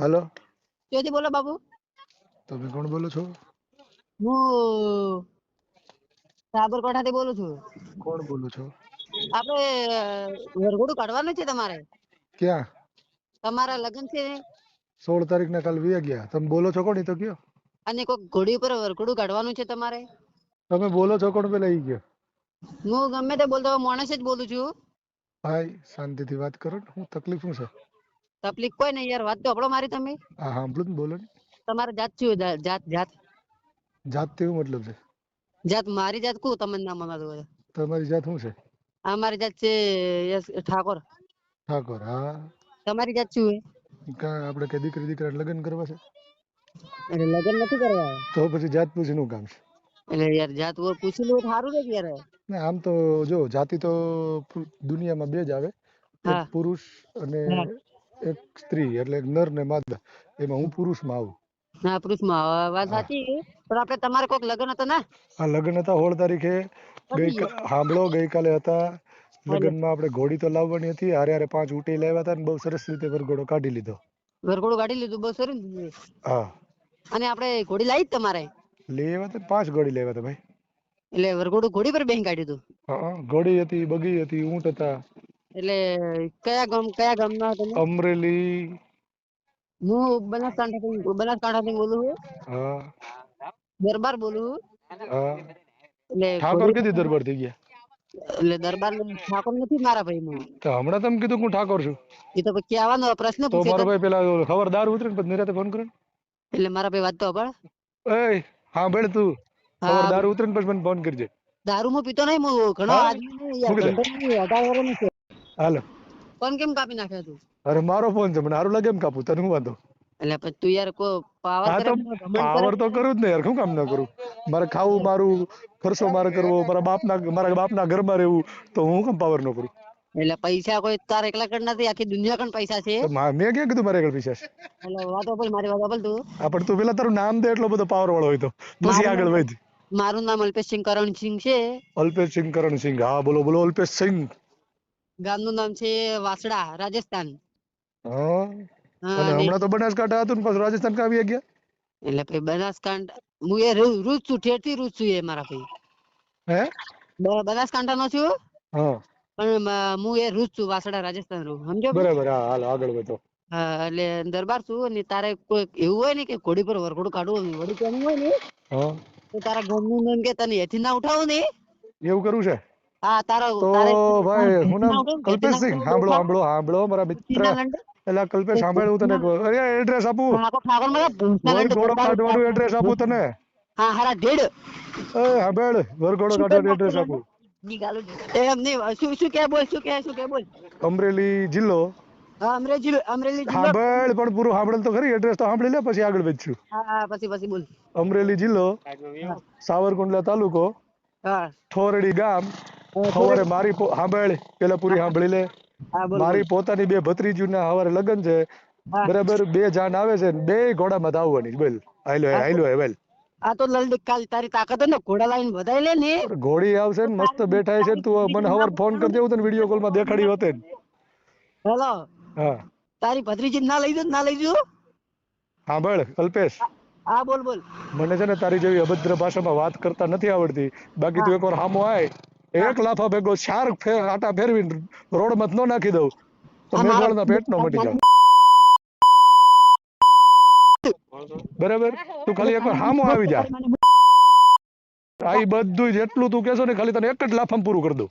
હાલો. ક્યાંથી બોલો બાબુ? તમે કોણ બોલો છો? હું સાબરકાંઠાથી બોલું છું. કોણ બોલો છો? આપણે વરઘોડું કાઢવાનું છે તમારે? ક્યાં? તમારા લગ્ન છે સોળ તારીખ ના કાલ વી ગયા. તમે બોલો છો કોણ? ઈ તો કયો. અને કોઈ ઘોડી ઉપર વરઘોડું કાઢવાનું છે તમારે? તમે બોલો છો કોણ પેલા ઈ ગયો હું ગમે તે બોલતો માણસ જ બોલું છું. ભાઈ શાંતિથી વાત કરો ને. હું તકલીફ શું છે? તકલીફ કોઈ નહીં યાર વાત તો હપડો મારી તમે. હા સાંભળું ને બોલો ને. તમારે જાત શું જાત જાત જાત? તેવું મતલબ છે. જાત મારી જાત કુ તમને ના મનાતું હોય? તમારી જાત શું છે? અમારી જાત છે યસ ઠાકોર. ઠાકોર હા. તમારી જાત શું હે કાં આપણે કે દીકરી દીકરા લગ્ન કરવા છે? અરે લગ્ન નથી કરવા? તો પછી જાત પૂછીનું કામ છે. એટલે યાર જાત વો પૂછી લો સારું ને યાર. ના આમ તો જો જાતિ તો દુનિયામાં બે જ આવે. પુરુષ અને. એક સ્ત્રી એટલે એક નર ને માદા એમાં હું પુરુષમાં આવું. ના પુરુષમાં હવે વાત સાચી? પણ આપણે તમારે કોઈક લગ્ન હતા ને? આ લગ્ન હતા સોળ તારીખે. ગઈ સાંભળો ગઈકાલે હતા. લગ્નમાં આપણે ઘોડી તો લાવવાની હતી. હારે હારે પાંચ ઉટી લાવ્યા હતા ને બહુ સરસ રીતે વરઘોડો કાઢી લીધો. વરઘોડો કાઢી લીધું બહુ સરસ હા. અને આપણે ઘોડી લાવી તમારે? લેવા તો પાંચ ઘોડી લેવા હતા ભાઈ. એટલે વરઘોડું ઘોડી પર બેહી કાઢ્યું હતું? હા ઘોડી હતી બગી હતી ઊંટ હતા. એટલે કયા ગામ કયા ગામના તમે? અમરેલી. હું બનાસકાંઠાથી બનાસકાંઠાથી બોલું છું. હા. દરબાર બોલું છું. હા. એટલે ઠાકોર કીધી દરબાર થઈ ગયા? એટલે દરબાર ઠાકોર નથી મારા ભાઈ હું તો હમણાં તમે કીધું હું ઠાકોર છું. એ તો પછી કહેવાનો પ્રશ્ન તો પૂછે મારો તો. ભાઈ પેલા ખબર દારૂ ઉતરે પછી નિરાતે ફોન કરે એટલે મારા ભાઈ વાત તો હબળ એ હા બેન તું. ખબરદાર હા. દારૂ ઉતરે ને પછી મને ફોન કરજે. દારૂ માં પીતો નહીં હું. ઘણો આદમી નહીં યાર મૂકી દે. ગંધર્વ નહીં, અઢાર વર્ષનો છે. હાલો. ફોન કેમ કાપી નાખ્યો તું? અરે મારો ફોન છે મને સારું લાગે એમ કાપું તને હું વાંધો? એટલે પછી તું યાર કો પાવર કરે પાવર તો કરું જ ને યાર શું કામ ના કરું? મારે ખાવું મારું ખર્ચો મારે કરવો મારા બાપના મારા બાપના ઘરમાં રહેવું તો હું કેમ પાવર ન કરું? એટલે પૈસા કોઈ તાર એકલા કણ નથી આખી દુનિયા કણ પૈસા છે? મેં ક્યાં કીધું મારે આગળ પૈસા છે? એટલે વાતો બોલ મારી વાતો બોલ તું. હા પણ તું પેલા તારું નામ દે એટલો બધો પાવર વાળો હોય તો. પછી આગળ વધ. મારું નામ અલ્પેશસિંહ કરણસિંહ છે. અલ્પેશ સિંહ કરણ સિંહ હા બોલો બોલો અલ્પેશ સિંહ. ગામનું નામ છે વાસડા રાજસ્થાન. હા? અને હમણાં તો બનાસકાંઠા હતું ને પાછું રાજસ્થાન કા આવી ગયા? એટલે પછી બનાસકાંઠા હું એ રૂજ છું ઠેરથી રૂજ છું એ મારા ભાઈ. હે? બનાસકાંઠા નો છું હા. પણ હું એ રૂજ છું વાસડા રાજસ્થાન રૂ સમજો બરાબર હા હાલ આગળ વધો. હા એટલે દરબાર છું અને તારે કોઈ એવું હોય ને કે ઘોડી પર વરઘોડું કાઢવું હોય, વળી પેનું હોય ને હા. તો તારા ગામનું નામ કે તને એથી ના ઉઠાવું ને? એવું કરવું છે? હા તારા તો ભાઈ હું નામ ઉઠાવું ને, એથી ના કલ્પેશ સિંહ ઉઠાવું, સાંભળો સાંભળો સાંભળો મારા મિત્ર. એટલે કલ્પેશ સાંભળ હું તને અરે એડ્રેસ આપું. ઠાકોર ઠાકોર મારા ભૂતના લંડે વરઘોડો કાઢવાનું એડ્રેસ આપું તને. હા હારા ઢેડ એ સાંભળ વરઘોડો કાઢવાનું એડ્રેસ આપું. ઈ ગાલું છે. એમ નહીં શું શું કે બોલ શું કે શું કે બોલ? અમરેલી જિલ્લો. અમરેલી જિલ્લો અમરેલી જિલ્લો. સાંભળ પણ પૂરું સાંભળ તો ખરી. એડ્રેસ તો સાંભળી લે પછી આગળ વધશું. હા હા પછી પછી બોલ. અમરેલી જિલ્લો સાવરકુંડલા તાલુકો હા. થોરડી ગામ. હા, હવારે મારી સાંભળ પેલા પૂરી સાંભળી લે. મારી પોતાની બે ભત્રીજીના સવારે લગ્ન છે. બરાબર બે જાન આવે છે ને બે ઘોડામાં તો આવવાની બોલ. હાલો હા. હાલો બોલ. આ તો લલડી કાલ તારી તાકાત ને ઘોડા લાઈન વધાઈ લે ને. ઘોડી આવશે ને મસ્ત બેઠા છે તું મને હવાર ફોન કરજે હું તને વિડિયો કોલમાં દેખાડી હોતે હેલો. હા. તારી ભત્રીજી ના લઈ દો ના લઈ જો. સાંભળ કલ્પેશ હા બોલ બોલ. મને છે ને તારી જેવી અભદ્ર ભાષામાં વાત કરતા નથી આવડતી. બાકી તું એકવાર હામો આય. એક લાફા ભેગો ચાર આટા ફેરવી રોડ મત નો નાખી દઉં. તો આ મેં મારો- ગોળના મટી જાવ બરાબર? તું ખાલી એકવાર હામો આવી જા. આ બધું જેટલું તું કેશો ને ખાલી તને એક જ લાફામાં પૂરું કરી દઉં.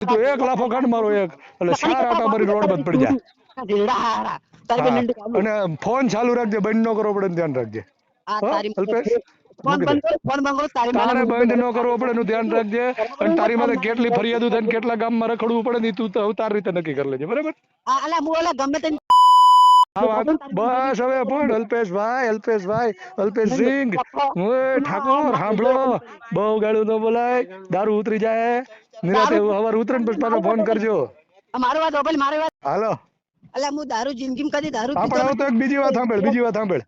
તું એક લાફો કાઢ મારો એક એટલે ચાર આટા મારી રોડ બંધ પડી જાય. અને ફોન ચાલુ રાખજે બંધ ન કરવો પડે ધ્યાન રાખજે. અલ્પેશ? ફોન બંધ કરો ફોન બંધ કરો તારી તારે બંધ ન કરવો પડે એનું ધ્યાન રાખજે. અને તારી માથે કેટલી ફરિયાદો થાય કેટલા ગામમાં રખડવું પડે ને તું તો તારી રીતે નક્કી કરી લેજે બરાબર? આ અલા હું ઓલા ગમે તે બસ હવે પણ અલ્પેશભાઈ અલ્પેશભાઈ અલ્પેશસિંહ ઓય ઠાકોર સાંભળો. બહુ ગાળું ન બોલાય દારૂ ઉતરી જાય. નિરાતે હવાર ઉતરે ને પછી ફોન કરજો. મારો વાત મારી વાત. હાલો. અલા હું દારૂ જિંદગી કદી દારૂ હા પીતો પણ હવે તો એક બીજી વાત સાંભળ બીજી વાત સાંભળ.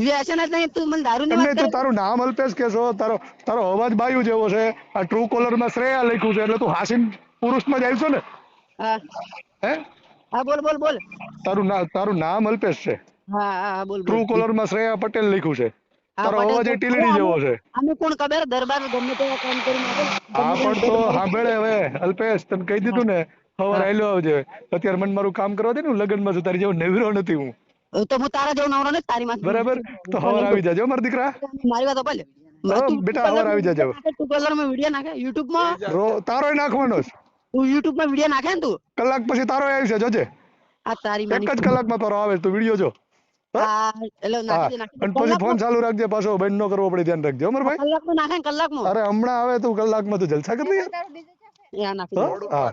વ્યસન જ નહીં તું મને દારૂ ની વાત તારું નામ અલ્પેશ કેશો તારો તારો અવાજ બાયુ જેવો છે. આ ટ્રુ કોલરમાં શ્રેયા લખ્યું છે એટલે તું હાસીન પુરુષમાં જાય છો ને? હા. હે? હા બોલ બોલ બોલ. તારું નામ તારું નામ અલ્પેશ છે. હા હા હા બોલ ટ્રુ કોલરમાં શ્રેયા પટેલ લખ્યું છે. તારો અવાજ એ ટીલડી જેવો છે. અમે કોણ ખબર? દરબાર ગમે તેવા કામ કરી નાખે આ પણ તો સાંભળે હવે અલ્પેશ તને કહી દીધું ને સવારે આયલો આવજે. અત્યારે મને મારું કામ કરવા દે ને હું લગ્નમાં તારી જેવો નવીરો નથી હું. તો હું તારા જેવો નવરો ને તારી માં બરાબર? તો હવાર આવી જાજો મારા દીકરા. મારી વાત બોલ. બેટા, હવાર આવી જાજો. તું કલરમાં વિડિયો નાખે? યુટ્યુબમાં? રો તારો નાખવાનો છે તું યુટ્યુબમાં વિડિયો નાખે ને તું? કલાક પછી તારોય આવશે જોજે આ તારી એક જ કલાકમાં તારો આવે તો વીડિયો જો. પછી ફોન ચાલુ રાખજે પાછો બંધ નો કરવો પડે ધ્યાન રાખજો હો મારા ભાઈ. કલાકમાં નાખે કલાક અરે હમણાં આવે તું કલાકમાં તું જલસા કરી યાર? હા.